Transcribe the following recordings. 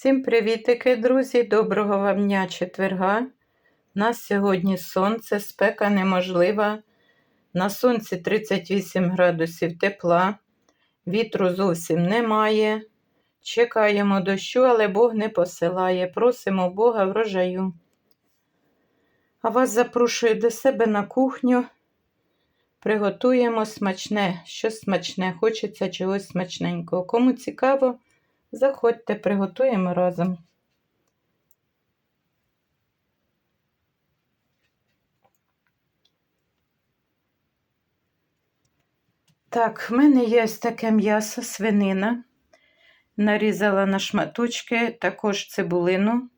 Всім привітики, друзі! Доброго вам дня четверга. У нас сьогодні сонце, спека неможлива. На сонці 38 градусів тепла, вітру зовсім немає. Чекаємо дощу, але Бог не посилає. Просимо Бога врожаю. А вас запрошую до себе на кухню. Приготуємо смачне, щось смачне, хочеться чогось смачненького. Кому цікаво, заходьте, приготуємо разом. Так, в мене є таке м'ясо, свинина. Нарізала на шматочки, також цибулину.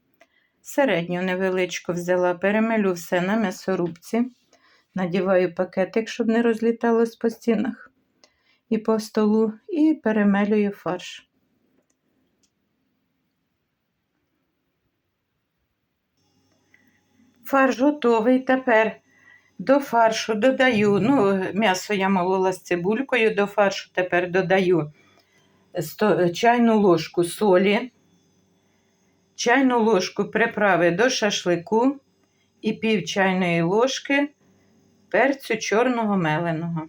Середню невеличку взяла, перемелю все на м'ясорубці. Надіваю пакетик, щоб не розліталось по стінах і по столу, і перемелюю фарш. Фарш готовий. Тепер до фаршу додаю, ну, м'ясо я молола з цибулькою, до фаршу тепер додаю 100, чайну ложку солі, чайну ложку приправи до шашлику і пів чайної ложки перцю чорного меленого.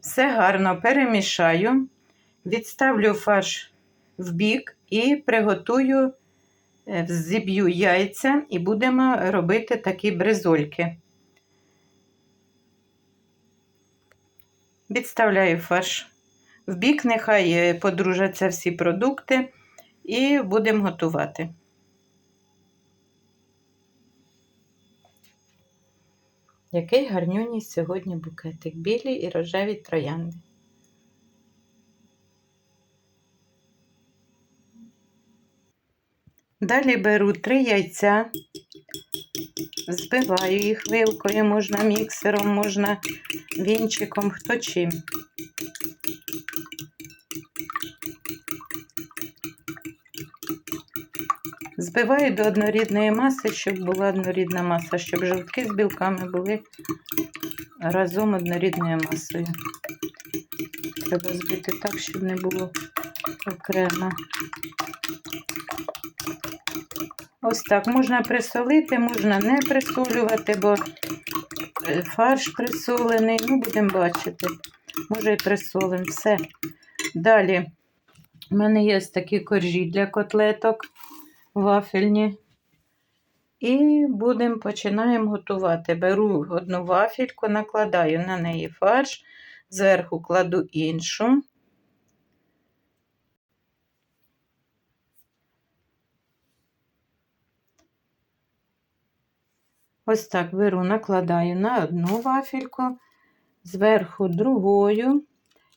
Все гарно перемішаю, відставлю фарш в бік і приготую, е, зіб'ю яйця і будемо робити такі бризольки. Відставляю фарш в бік, нехай е, подружаться всі продукти, і будемо готувати. Який гарнюній сьогодні букетик, білі і рожеві троянди. Далі беру три яйця, збиваю їх вилкою, можна міксером, можна вінчиком, хто чим. Збиваю до однорідної маси, щоб була однорідна маса, щоб жовтки з білками були разом однорідною масою. Треба збити так, щоб не було окремо. Ось так можна присолити, можна не присолювати, бо е, фарш присолений, ну, будемо бачити. Може і присолимо. Все. Далі у мене є такі коржі для котлеток вафельні. І будемо починаємо готувати. Беру одну вафельку, накладаю на неї фарш, зверху кладу іншу. Ось так беру, накладаю на одну вафельку, зверху другою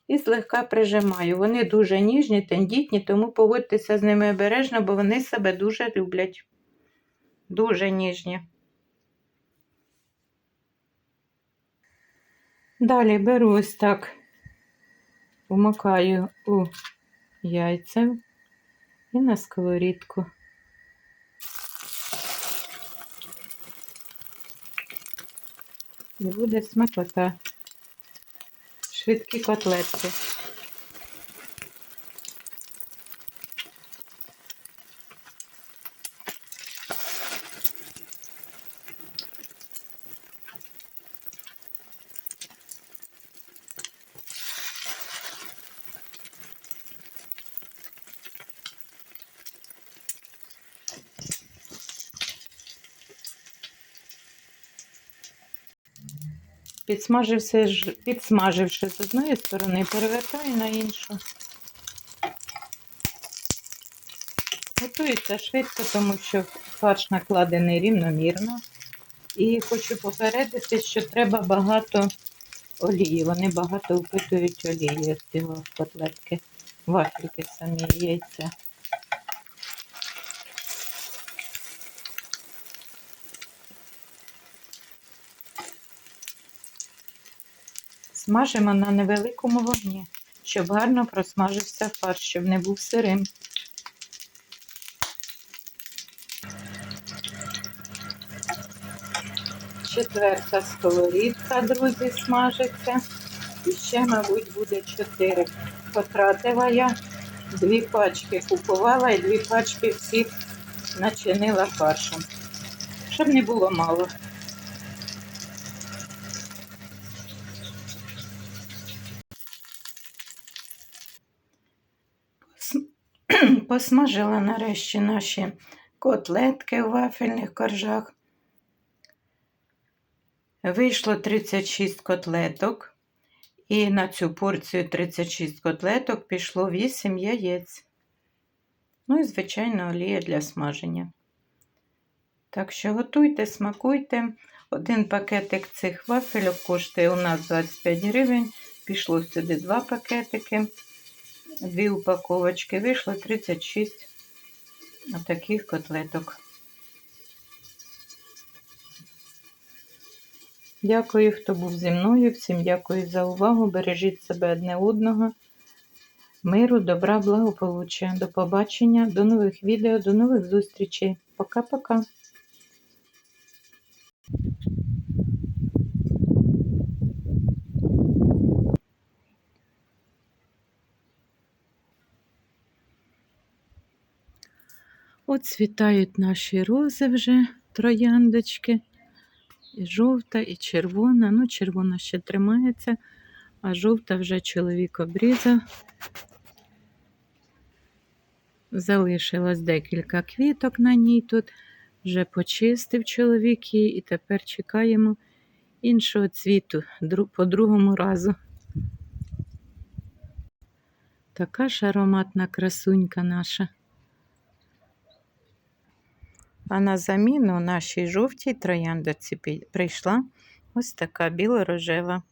і злегка прижимаю. Вони дуже ніжні, тендітні, тому поводьтеся з ними обережно, бо вони себе дуже люблять. Дуже ніжні. Далі беру ось так, вмикаю у яйця і на сковорідку. І буде смакота. Швидкі котлетки. Підсмажився, підсмаживши з одної сторони, перевертаю на іншу. Готується швидко, тому що фарш накладений рівномірно. І хочу попередити, що треба багато олії. Вони багато впитують олії з цього котлетки, вафельки самі яйця. Смажимо на невеликому вогні, щоб гарно просмажився фарш, щоб не був сирим. Четверта сковорідка, друзі, смажиться. І ще, мабуть, буде чотири. Потратила я дві пачки купувала і дві пачки всі начинила фаршем. Щоб не було мало. Посмажила нарешті наші котлетки у вафельних коржах. Вийшло 36 котлеток. І на цю порцію 36 котлеток пішло 8 яєць. Ну і, звичайно, олія для смаження. Так що готуйте, смакуйте. Один пакетик цих вафельок коштує у нас 25 гривень. Пішло сюди два пакетики, дві упаковочки. Вийшло 36 таких котлеток. Дякую, хто був зі мною. Всім дякую за увагу. Бережіть себе одне одного. Миру, добра, благополуччя. До побачення, до нових відео, до нових зустрічей. Пока-пока. От світають наші рози вже, трояндочки. І жовта, і червона. Ну, червона ще тримається, а жовта вже чоловік обрізав. Залишилось декілька квіток на ній тут. Вже почистив чоловік її, і тепер чекаємо іншого цвіту по другому разу. Така ж ароматна красунька наша. А на заміну нашій жовтій трояндоці прийшла ось така біло-рожева.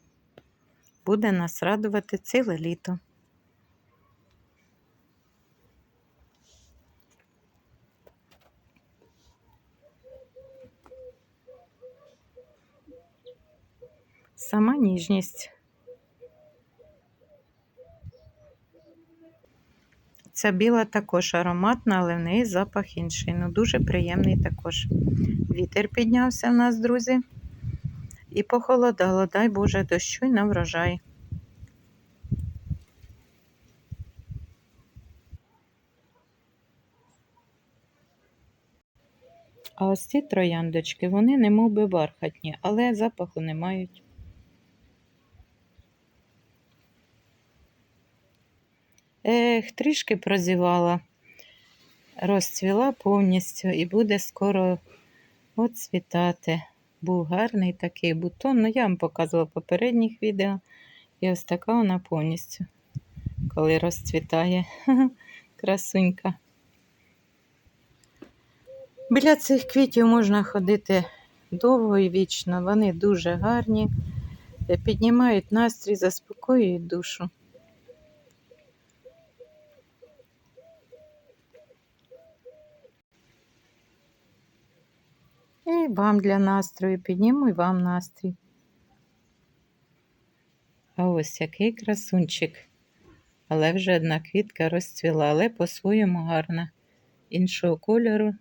Буде нас радувати ціле літо. Сама ніжність. Ця біла також ароматна, але в неї запах інший. Ну, дуже приємний також. Вітер піднявся в нас, друзі. І похолодало, дай Боже, дощу й на врожай. А ось ці трояндочки, вони не мов би бархатні, але запаху не мають. Ех, трішки прозівала, розцвіла повністю і буде скоро оцвітати. Був гарний такий бутон. Ну, я вам показувала в попередніх відео. І ось така вона повністю, коли розцвітає. Красунька. Біля цих квітів можна ходити довго і вічно. Вони дуже гарні, піднімають настрій, заспокоюють душу. Вам для настрою підніму і вам настрій. А ось який красунчик. Але вже одна квітка розцвіла, але по-своєму гарна. Іншого кольору